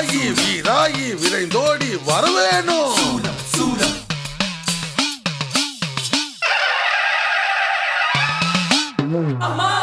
வீராயி வீராயி விரைந்தோடி வரவேணும். அம்மா!